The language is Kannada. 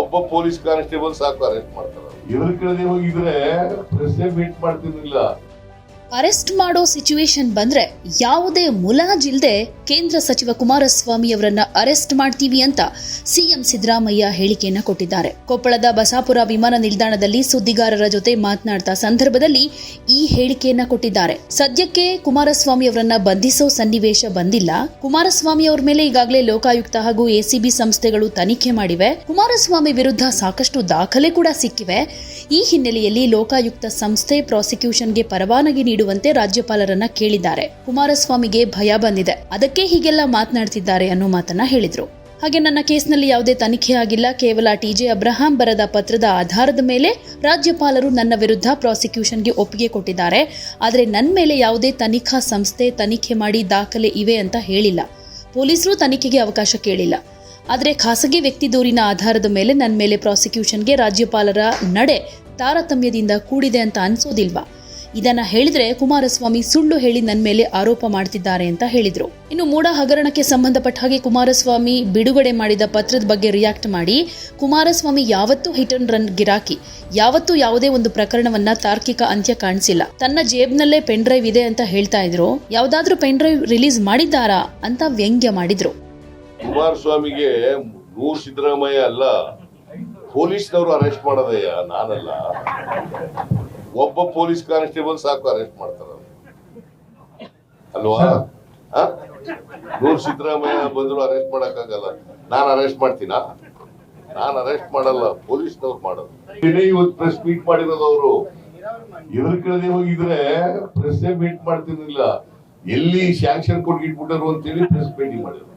ಒಬ್ಬ ಪೊಲೀಸ್ ಕಾನ್ಸ್ಟೇಬಲ್ ಸಾಕು ಅರೆಸ್ಟ್ ಮಾಡ್ತಾರೆ. ಇವ್ರ ಕೆಳಗೆ ಹೋಗಿದ್ರೆ ಪ್ರೆಸ್ ಮೀಟ್ ಮಾಡ್ತಿರ್ಲಿಲ್ಲ. ಅರೆಸ್ಟ್ ಮಾಡೋ ಸಿಚುವೇಶನ್ ಬಂದ್ರೆ ಯಾವುದೇ ಮುಲಾಜಿಲ್ದೆ ಕೇಂದ್ರ ಸಚಿವ ಕುಮಾರಸ್ವಾಮಿ ಅವರನ್ನ ಅರೆಸ್ಟ್ ಮಾಡ್ತೀವಿ ಅಂತ ಸಿಎಂ ಸಿದ್ದರಾಮಯ್ಯ ಹೇಳಿಕೆಯನ್ನ ಕೊಟ್ಟಿದ್ದಾರೆ. ಕೊಪ್ಪಳದ ಬಸಾಪುರ ವಿಮಾನ ನಿಲ್ದಾಣದಲ್ಲಿ ಸುದ್ದಿಗಾರರ ಜೊತೆ ಮಾತನಾಡ್ತಾ ಸಂದರ್ಭದಲ್ಲಿ ಈ ಹೇಳಿಕೆಯನ್ನ ಕೊಟ್ಟಿದ್ದಾರೆ. ಸದ್ಯಕ್ಕೆ ಕುಮಾರಸ್ವಾಮಿ ಅವರನ್ನ ಬಂಧಿಸೋ ಸನ್ನಿವೇಶ ಬಂದಿಲ್ಲ. ಕುಮಾರಸ್ವಾಮಿ ಅವರ ಮೇಲೆ ಈಗಾಗಲೇ ಲೋಕಾಯುಕ್ತ ಹಾಗೂ ಎಸಿಬಿ ಸಂಸ್ಥೆಗಳು ತನಿಖೆ ಮಾಡಿವೆ. ಕುಮಾರಸ್ವಾಮಿ ವಿರುದ್ಧ ಸಾಕಷ್ಟು ದಾಖಲೆ ಕೂಡ ಸಿಕ್ಕಿವೆ. ಈ ಹಿನ್ನೆಲೆಯಲ್ಲಿ ಲೋಕಾಯುಕ್ತ ಸಂಸ್ಥೆ ಪ್ರಾಸಿಕ್ಯೂಷನ್ಗೆ ಪರವಾನಗಿ ನೀಡುವಂತೆ ರಾಜ್ಯಪಾಲರನ್ನ ಕೇಳಿದ್ದಾರೆ. ಕುಮಾರಸ್ವಾಮಿಗೆ ಭಯ ಬಂದಿದೆ. ಅದಕ್ಕೆ ಹೀಗೆಲ್ಲ ಮಾತನಾಡ್ತಿದ್ದಾರೆ ಅನ್ನೋ ಮಾತನ್ನ ಹೇಳಿದ್ರು. ಹಾಗೆ ನನ್ನ ಕೇಸ್ನಲ್ಲಿ ಯಾವುದೇ ತನಿಖೆ ಆಗಿಲ್ಲ. ಕೇವಲ ಟಿಜೆ ಅಬ್ರಹಾಂ ಬರದ ಪತ್ರದ ಆಧಾರದ ಮೇಲೆ ರಾಜ್ಯಪಾಲರು ನನ್ನ ವಿರುದ್ಧ ಪ್ರಾಸಿಕ್ಯೂಷನ್ಗೆ ಒಪ್ಪಿಗೆ ಕೊಟ್ಟಿದ್ದಾರೆ. ಆದರೆ ನನ್ನ ಮೇಲೆ ಯಾವುದೇ ತನಿಖಾ ಸಂಸ್ಥೆ ತನಿಖೆ ಮಾಡಿ ದಾಖಲೆ ಇವೆ ಅಂತ ಹೇಳಿಲ್ಲ. ಪೊಲೀಸರು ತನಿಖೆಗೆ ಅವಕಾಶ ಕೇಳಿಲ್ಲ. ಆದರೆ ಖಾಸಗಿ ವ್ಯಕ್ತಿ ದೂರಿನ ಆಧಾರದ ಮೇಲೆ ನನ್ನ ಮೇಲೆ ಪ್ರಾಸಿಕ್ಯೂಷನ್ಗೆ ರಾಜ್ಯಪಾಲರ ನಡೆ ತಾರತಮ್ಯದಿಂದ ಕೂಡಿದೆ ಅಂತ ಅನ್ಸೋದಿಲ್ವಾ? ಇದನ್ನ ಹೇಳಿದ್ರೆ ಕುಮಾರಸ್ವಾಮಿ ಸುಳ್ಳು ಹೇಳಿ ನನ್ನ ಮೇಲೆ ಆರೋಪ ಮಾಡ್ತಿದ್ದಾರೆ ಅಂತ ಹೇಳಿದ್ರು. ಇನ್ನು ಮೂಡ ಹಗರಣಕ್ಕೆ ಸಂಬಂಧಪಟ್ಟ ಹಾಗೆ ಕುಮಾರಸ್ವಾಮಿ ಬಿಡುಗಡೆ ಮಾಡಿದ ಪತ್ರದ ಬಗ್ಗೆ ರಿಯಾಕ್ಟ್ ಮಾಡಿ, ಕುಮಾರಸ್ವಾಮಿ ಯಾವತ್ತೂ ಹಿಟ್ ಅಂಡ್ ರನ್ ಗಿರಾಕಿ, ಯಾವತ್ತೂ ಯಾವುದೇ ಒಂದು ಪ್ರಕರಣವನ್ನ ತಾರ್ಕಿಕ ಅಂತ್ಯ ಕಾಣಿಸಿಲ್ಲ. ತನ್ನ ಜೇಬ್ನಲ್ಲೇ ಪೆನ್ ಡ್ರೈವ್ ಇದೆ ಅಂತ ಹೇಳ್ತಾ ಇದ್ರು. ಯಾವ್ದಾದ್ರೂ ಪೆನ್ ಡ್ರೈವ್ ರಿಲೀಸ್ ಮಾಡಿದ್ದಾರಾ ಅಂತ ವ್ಯಂಗ್ಯ ಮಾಡಿದ್ರು. ಕುಮಾರಸ್ವಾಮಿಗೆ ನೂರ್ ಸಿದ್ದರಾಮಯ್ಯ ಅಲ್ಲ ಪೊಲೀಸ್ನವರು ಅರೆಸ್ಟ್ ಮಾಡೋದಯ್ಯ ನಾನಲ್ಲ. ಒಬ್ಬ ಪೊಲೀಸ್ ಕಾನ್ಸ್ಟೇಬಲ್ ಸಾಕು ಅರೆಸ್ಟ್ ಮಾಡ್ತಾರ ಅಲ್ವಾ? ಆ? ನೂರ್ ಸಿದ್ದರಾಮಯ್ಯ ಬಂದ್ರು ಅರೆಸ್ಟ್ ಮಾಡಕ್ಕಾಗಲ್ಲ. ನಾನು ಅರೆಸ್ಟ್ ಮಾಡ್ತೀನ? ನಾನು ಅರೆಸ್ಟ್ ಮಾಡಲ್ಲ ಪೊಲೀಸ್ನವ್ರು ಮಾಡೋದು. ಇಡೀ ಇವತ್ತು ಪ್ರೆಸ್ ಮೀಟ್ ಮಾಡಿರೋದು ಅವರು. ಇದ್ರ ಕಡೆ ಹೋಗಿದ್ರೆ ಪ್ರೆಸ್ ಮೀಟ್ ಮಾಡ್ತಿರ್ಲಿಲ್ಲ. ಎಲ್ಲಿ ಶಾಂಕ್ಷನ್ ಕೊಟ್ಟು ಇಟ್ಬಿಟ್ಟರು ಅಂತೇಳಿ ಪ್ರೆಸ್ ಮೀಟಿಂಗ್ ಮಾಡಿದ್ರು.